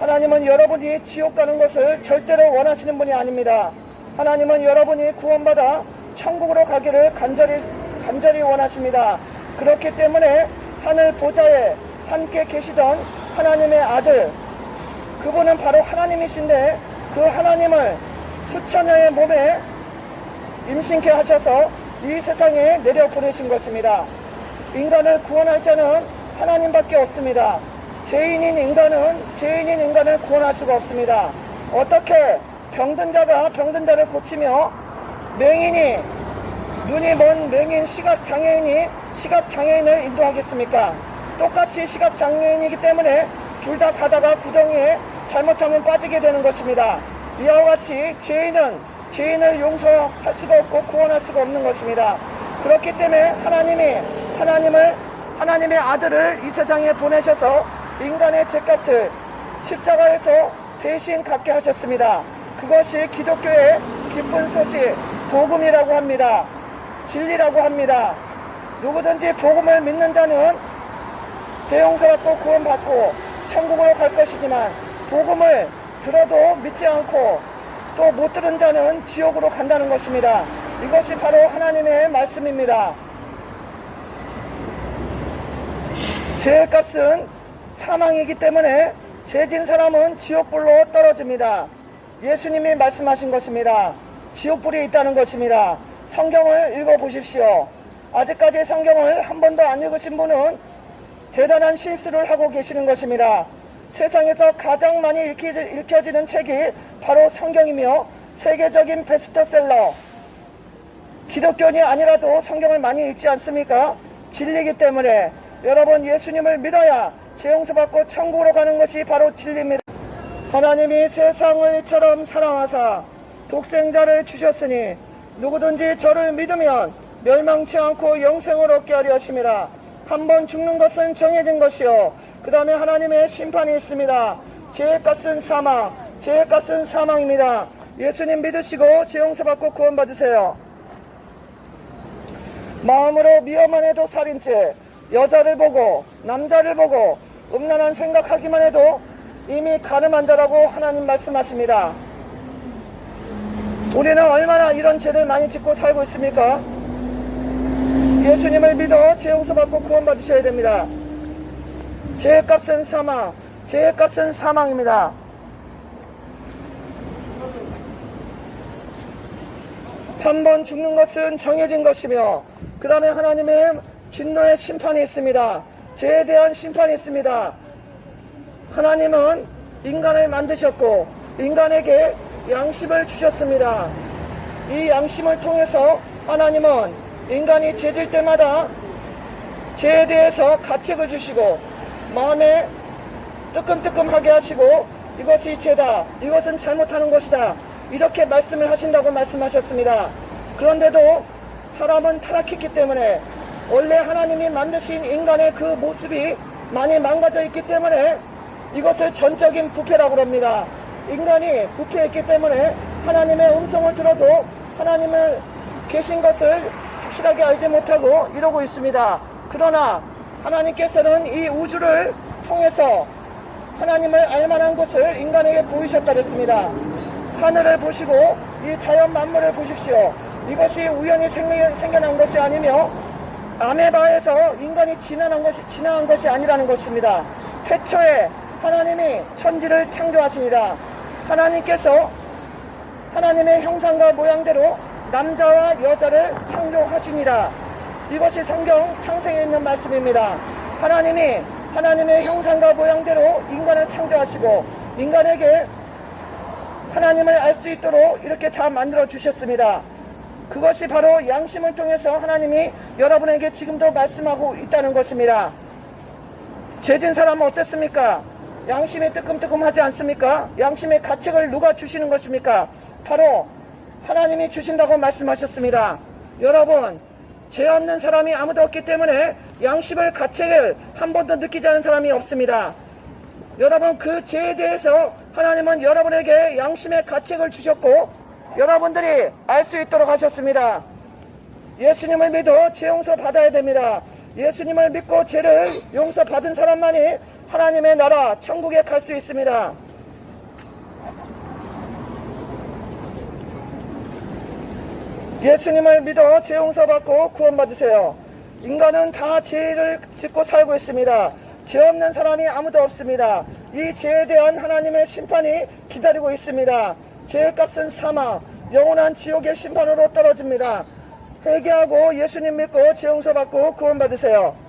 하나님은 여러분이 지옥 가는 것을 절대로 원하시는 분이 아닙니다. 하나님은 여러분이 구원받아 천국으로 가기를 간절히 간절히 원하십니다. 그렇기 때문에 하늘 보좌에 함께 계시던 하나님의 아들 그분은 바로 하나님이신데 그 하나님을 수천여의 몸에 임신케 하셔서 이 세상에 내려 보내신 것입니다. 인간을 구원할 자는 하나님밖에 없습니다. 죄인인 인간은 죄인인 인간을 구원할 수가 없습니다. 어떻게 병든 자가 병든 자를 고치며 맹인이 눈이 먼 맹인 시각 장애인이 시각 장애인을 인도하겠습니까? 똑같이 시각 장애인이기 때문에 둘 다 가다가 구덩이에 잘못하면 빠지게 되는 것입니다. 이와 같이 죄인은 죄인을 용서할 수가 없고 구원할 수가 없는 것입니다. 그렇기 때문에 하나님이 하나님을 하나님의 아들을 이 세상에 보내셔서 인간의 죄값을 십자가에서 대신 갖게 하셨습니다. 그것이 기독교의 기쁜 소식, 복음이라고 합니다. 진리라고 합니다. 누구든지 복음을 믿는 자는 죄 용서받고 구원받고 천국으로 갈 것이지만 복음을 들어도 믿지 않고 또 못 들은 자는 지옥으로 간다는 것입니다. 이것이 바로 하나님의 말씀입니다. 죄의 값은 사망이기 때문에 죄진 사람은 지옥불로 떨어집니다. 예수님이 말씀하신 것입니다. 지옥불이 있다는 것입니다. 성경을 읽어보십시오. 아직까지 성경을 한 번도 안 읽으신 분은 대단한 실수를 하고 계시는 것입니다. 세상에서 가장 많이 읽히- 읽혀지 는 책이 바로 성경이며 세계적인 베스트셀러. 기독교인이 아니라도 성경을 많이 읽지 않습니까? 진리이기 때문에 여러분 예수님을 믿어야 죄용서받고 천국으로 가는 것이 바로 진리입니다. 하나님이 세상을 이처럼 사랑하사 독생자를 주셨으니 누구든지 저를 믿으면 멸망치 않고 영생을 얻게 하려 하심이라 한 번 죽는 것은 정해진 것이요. 그 다음에 하나님의 심판이 있습니다. 죄의 값은 사망 죄의 값은 사망입니다. 예수님 믿으시고 죄용서받고 구원받으세요. 마음으로 미워만 해도 살인죄 여자를 보고 남자를 보고 음란한 생각하기만 해도 이미 가늠한 자라고 하나님 말씀하십니다. 우리는 얼마나 이런 죄를 많이 짓고 살고 있습니까? 예수님을 믿어 죄 용서받고 구원받으셔야 됩니다. 죄의 값은 사망, 죄의 값은 사망입니다. 한 번 죽는 것은 정해진 것이며 그 다음에 하나님의 진노의 심판이 있습니다. 죄에 대한 심판이 있습니다. 하나님은 인간을 만드셨고 인간에게 양심을 주셨습니다. 이 양심을 통해서 하나님은 인간이 죄질 때마다 죄에 대해서 가책을 주시고 마음에 뜨끔뜨끔하게 하시고 이것이 죄다. 이것은 잘못하는 것이다. 이렇게 말씀을 하신다고 말씀하셨습니다. 그런데도 사람은 타락했기 때문에 원래 하나님이 만드신 인간의 그 모습이 많이 망가져 있기 때문에 이것을 전적인 부패라고 합니다. 인간이 부패했기 때문에 하나님의 음성을 들어도 하나님을 계신 것을 확실하게 알지 못하고 이러고 있습니다. 그러나 하나님께서는 이 우주를 통해서 하나님을 알만한 것을 인간에게 보이셨다 그랬습니다. 하늘을 보시고 이 자연 만물을 보십시오. 이것이 우연히 생겨- 생겨난 것이 아니며 아메바에서 인간이 진화한 것이, 진화한 것이 아니라는 것입니다. 태초에 하나님이 천지를 창조하시니라. 하나님께서 하나님의 형상과 모양대로 남자와 여자를 창조하시니라. 이것이 성경 창세에 있는 말씀입니다. 하나님이 하나님의 형상과 모양대로 인간을 창조하시고 인간에게 하나님을 알 수 있도록 이렇게 다 만들어 주셨습니다. 그것이 바로 양심을 통해서 하나님이 여러분에게 지금도 말씀하고 있다는 것입니다. 죄진 사람은 어땠습니까? 양심에 뜨끔뜨끔하지 않습니까? 양심의 가책을 누가 주시는 것입니까? 바로 하나님이 주신다고 말씀하셨습니다. 여러분, 죄 없는 사람이 아무도 없기 때문에 양심을 가책을 한 번도 느끼지 않은 사람이 없습니다. 여러분 그 죄에 대해서 하나님은 여러분에게 양심의 가책을 주셨고 여러분들이 알 수 있도록 하셨습니다. 예수님을 믿어 죄 용서 받아야 됩니다. 예수님을 믿고 죄를 용서 받은 사람만이 하나님의 나라 천국에 갈 수 있습니다. 예수님을 믿어 죄 용서받고 구원받으세요. 인간은 다 죄를 짓고 살고 있습니다. 죄 없는 사람이 아무도 없습니다. 이 죄에 대한 하나님의 심판이 기다리고 있습니다. 죄의 값은 사망, 영원한 지옥의 심판으로 떨어집니다. 회개하고 예수님 믿고 죄 용서 받고 구원 받으세요.